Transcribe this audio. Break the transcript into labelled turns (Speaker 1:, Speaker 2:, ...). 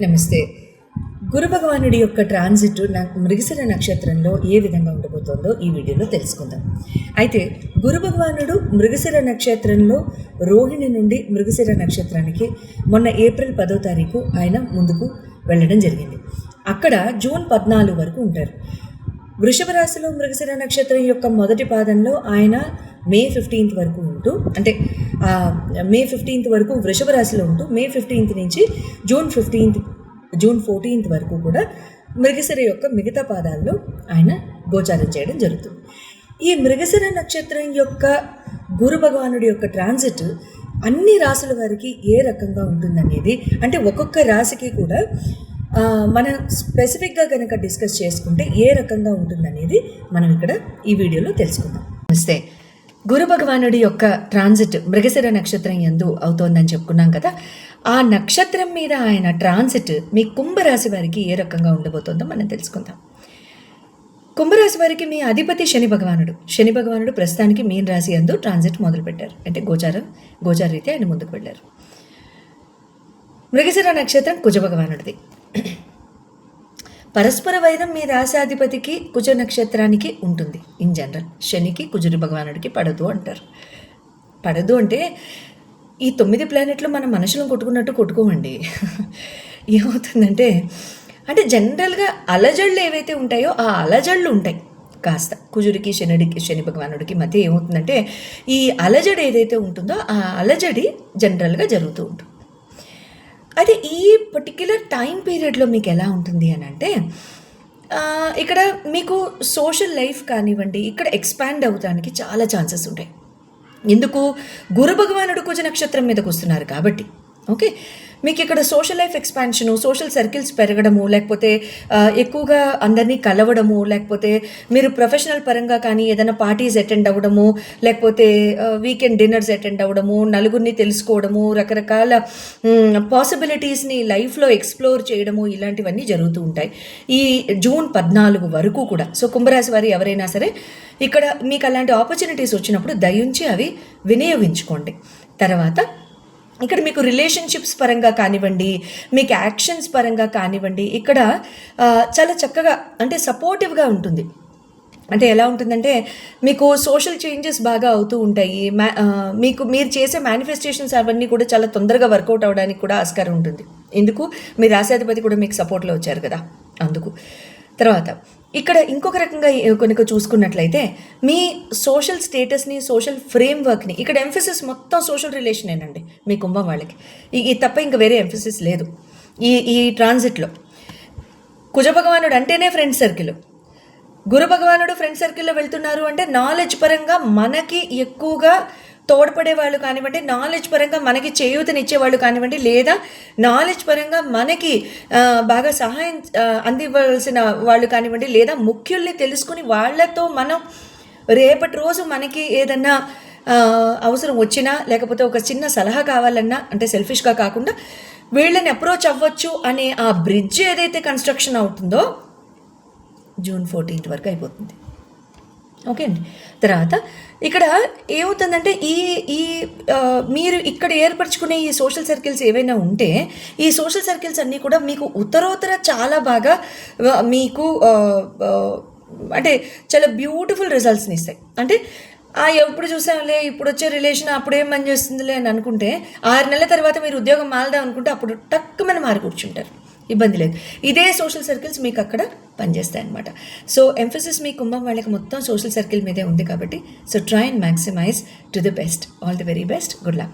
Speaker 1: నమస్తే. గురు భగవానుడి యొక్క ట్రాన్సిట్ మృగశిర నక్షత్రంలో ఏ విధంగా ఉండబోతోందో ఈ వీడియోలో తెలుసుకుందాం. అయితే గురు భగవానుడు మృగశిర నక్షత్రంలో రోహిణి నుండి మృగశిర నక్షత్రానికి మొన్న ఏప్రిల్ పదో తారీఖు ఆయన ముందుకు వెళ్ళడం జరిగింది. అక్కడ జూన్ పద్నాలుగు వరకు ఉంటారు. వృషభ రాశిలో మృగశిర నక్షత్రం యొక్క మొదటి పాదంలో ఆయన మే ఫిఫ్టీన్త్ వరకు ఉంటూ అంటే మే ఫిఫ్టీన్త్ వరకు వృషభ రాశిలో ఉంటూ మే ఫిఫ్టీన్త్ నుంచి జూన్ ఫిఫ్టీన్త్ జూన్ ఫోర్టీన్త్ వరకు కూడా మృగశిర యొక్క మిగతా పాదాల్లో ఆయన గోచారం చేయడం జరుగుతుంది. ఈ మృగశిర నక్షత్రం యొక్క గురు భగవానుడి యొక్క ట్రాన్సిట్ అన్ని రాసుల వారికి ఏ రకంగా ఉంటుందనేది అంటే ఒక్కొక్క రాశికి కూడా మనం స్పెసిఫిక్గా కనుక డిస్కస్ చేసుకుంటే ఏ రకంగా ఉంటుందనేది మనం ఇక్కడ ఈ వీడియోలో తెలుసుకుందాం. నమస్తే. గురు భగవానుడి యొక్క ట్రాన్సిట్ మృగశిర నక్షత్రం ఎందు అవుతోందని చెప్పుకున్నాం కదా. ఆ నక్షత్రం మీద ఆయన ట్రాన్సిట్ మీ కుంభరాశి వారికి ఏ రకంగా ఉండబోతోందో మనం తెలుసుకుందాం. కుంభరాశి వారికి మీ అధిపతి శని భగవానుడు. శని భగవానుడు ప్రస్తుతానికి మీన్ రాశి అందు ట్రాన్సిట్ మొదలుపెట్టారు. అంటే గోచారం గోచార రీతి ఆయన ముందుకు వెళ్ళారు. మృగశిర నక్షత్రం కుజ భగవానుడిది. పరస్పర వైరం మీ రాశాధిపతికి కుజ నక్షత్రానికి ఉంటుంది. ఇన్ జనరల్ శనికి కుజుడి భగవానుడికి పడదు అంటారు. పడదు అంటే ఈ తొమ్మిది ప్లానెట్లు మన మనుషులను కొట్టుకున్నట్టు కొట్టుకోమండి. ఏమవుతుందంటే అంటే జనరల్గా అలజళ్ళు ఏవైతే ఉంటాయో ఆ అలజళ్ళు ఉంటాయి. కాస్త కుజుడికి శనుడికి శని భగవానుడికి మధ్య ఏమవుతుందంటే ఈ అలజడి ఏదైతే ఉంటుందో ఆ అలజడి జనరల్గా జరుగుతూ ఉంటుంది. అయితే ఈ పర్టిక్యులర్ టైం పీరియడ్లో మీకు ఎలా ఉంటుంది అని అంటే ఇక్కడ మీకు సోషల్ లైఫ్ కానివ్వండి ఇక్కడ ఎక్స్పాండ్ అవ్వడానికి చాలా ఛాన్సెస్ ఉంటాయి. ఎందుకు? గురు భగవానుడు కుజ నక్షత్రం మీదకి వస్తున్నారు కాబట్టి. ఓకే. మీకు ఇక్కడ social life expansion social circles పెరగడము లేకపోతే ఎక్కువగా అందరినీ కలవడము లేకపోతే మీరు ప్రొఫెషనల్ పరంగా కానీ ఏదైనా పార్టీస్ అటెండ్ అవ్వడము లేకపోతే వీకెండ్ డిన్నర్స్ అటెండ్ అవ్వడము నలుగురిని తెలుసుకోవడము రకరకాల పాసిబిలిటీస్ని లైఫ్లో ఎక్స్ప్లోర్ చేయడము ఇలాంటివన్నీ జరుగుతూ ఉంటాయి. ఈ జూన్ పద్నాలుగు వరకు కూడా. సో కుంభరాశి వారి ఎవరైనా సరే ఇక్కడ మీకు అలాంటి ఆపర్చునిటీస్ వచ్చినప్పుడు దయించి అవి వినియోగించుకోండి. తర్వాత ఇక్కడ మీకు రిలేషన్షిప్స్ పరంగా కానివ్వండి మీకు యాక్షన్స్ పరంగా కానివ్వండి ఇక్కడ చాలా చక్కగా అంటే సపోర్టివ్గా ఉంటుంది. అంటే ఎలా ఉంటుందంటే మీకు సోషల్ చేంజెస్ బాగా అవుతూ ఉంటాయి. మీకు మీరు చేసే మేనిఫెస్టేషన్స్ అవన్నీ కూడా చాలా తొందరగా వర్కౌట్ అవ్వడానికి కూడా ఆస్కారం ఉంటుంది. ఎందుకు? మీ రాశాధిపతి కూడా మీకు సపోర్ట్లో వచ్చారు కదా అందుకు. తర్వాత ఇక్కడ ఇంకొక రకంగా కనుక చూసుకున్నట్లయితే మీ సోషల్ స్టేటస్ని సోషల్ ఫ్రేమ్వర్క్ని ఇక్కడ ఎంఫసిస్ మొత్తం సోషల్ రిలేషనేనండి మీ కుంభం వాళ్ళకి. ఈ తప్ప ఇంకా వేరే ఎంఫసిస్ లేదు. ఈ ఈ ట్రాన్సిట్లో కుజ భగవానుడు అంటేనే ఫ్రెండ్ సర్కిల్ గురు భగవానుడు ఫ్రెండ్ సర్కిల్లో వెళ్తున్నారు అంటే నాలెడ్జ్ పరంగా మనకి ఎక్కువగా తోడ్పడే వాళ్ళు కానివ్వండి నాలెడ్జ్ పరంగా మనకి చేయూతనిచ్చే వాళ్ళు కానివ్వండి లేదా నాలెడ్జ్ పరంగా మనకి బాగా సహాయం అందివ్వాల్సిన వాళ్ళు కానివ్వండి లేదా ముఖ్యుల్ని తెలుసుకుని వాళ్ళతో మనం రేపటి రోజు మనకి ఏదన్నా అవసరం వచ్చినా లేకపోతే ఒక చిన్న సలహా కావాలన్నా అంటే సెల్ఫిష్గా కాకుండా వీళ్ళని అప్రోచ్ అవ్వచ్చు అనే ఆ బ్రిడ్జ్ ఏదైతే కన్స్ట్రక్షన్ అవుతుందో జూన్ ఫోర్టీన్త్ వరకు అయిపోతుంది. ఓకే అండి. తర్వాత ఇక్కడ ఏమవుతుందంటే ఈ ఈ మీరు ఇక్కడ ఏర్పరచుకునే ఈ సోషల్ సర్కిల్స్ ఏవైనా ఉంటే ఈ సోషల్ సర్కిల్స్ అన్నీ కూడా మీకు ఉత్తరోత్తర చాలా బాగా మీకు అంటే చాలా బ్యూటిఫుల్ రిజల్ట్స్ని ఇస్తాయి. అంటే ఆ ఎప్పుడు చూసాంలే ఇప్పుడు వచ్చే రిలేషన్ అప్పుడేం పని చేస్తుందిలే అని అనుకుంటే ఆరు నెలల తర్వాత మీరు ఉద్యోగం మారదాం అనుకుంటే అప్పుడు టక్కుమని మారి కూర్చుంటారు. ఇబ్బంది లేదు. ఇదే సోషల్ సర్కిల్స్ మీకు అక్కడ పనిచేస్తాయి అనమాట సో ఎంఫసిస్ మీ కుంభం వాళ్ళకి మొత్తం సోషల్ సర్కిల్ మీదే ఉంది కాబట్టి so try and maximize to the best all the very best good luck